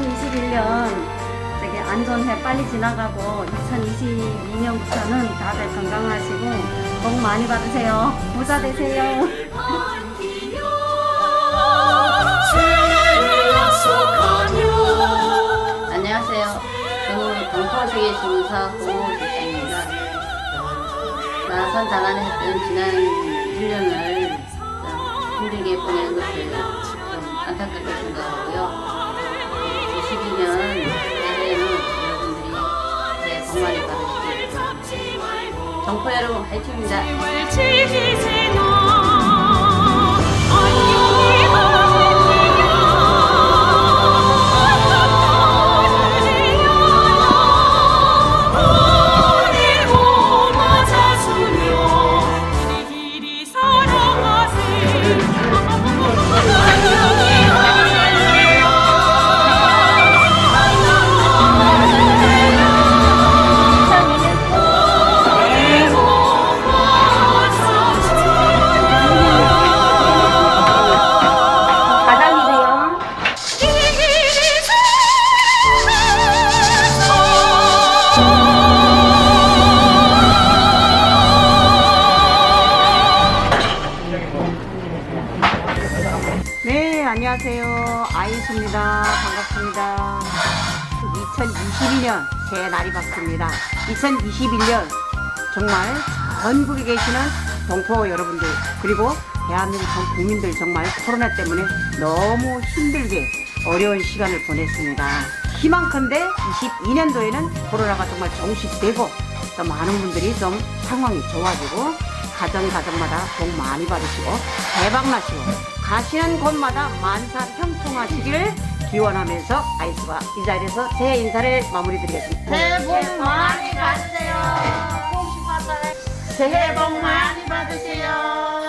2021년 되게 안전해 빨리 지나가고 2022년부터는 다들 건강하시고 복 많이 받으세요. 부자 되세요. 안녕하세요. 저는 동파주의 중사 공호국장입니다. 나선 자란에 했던 지난 1년을 힘들게 보내는 것을 안타깝게 생각하고요. 받으시길 정포 여러분 화이팅입니다. 네, 안녕하세요. 아이수입니다. 반갑습니다. 2022년 새해 날이 밝습니다. 2021년 정말 전국에 계시는 동포 여러분들 그리고 대한민국 전 국민들 정말 코로나 때문에 너무 힘들게 어려운 시간을 보냈습니다. 희망컨대 22년도에는 코로나가 정말 종식되고 또 많은 분들이 좀 상황이 좋아지고 가정 가정마다 복 많이 받으시고 대박 나시고 가시는 곳마다 만사 형통하시길 기원하면서 아이스가 이 자리에서 새해 인사를 마무리 드리겠습니다. 새해 복 많이 받으세요. 새해 복 많이 받으세요.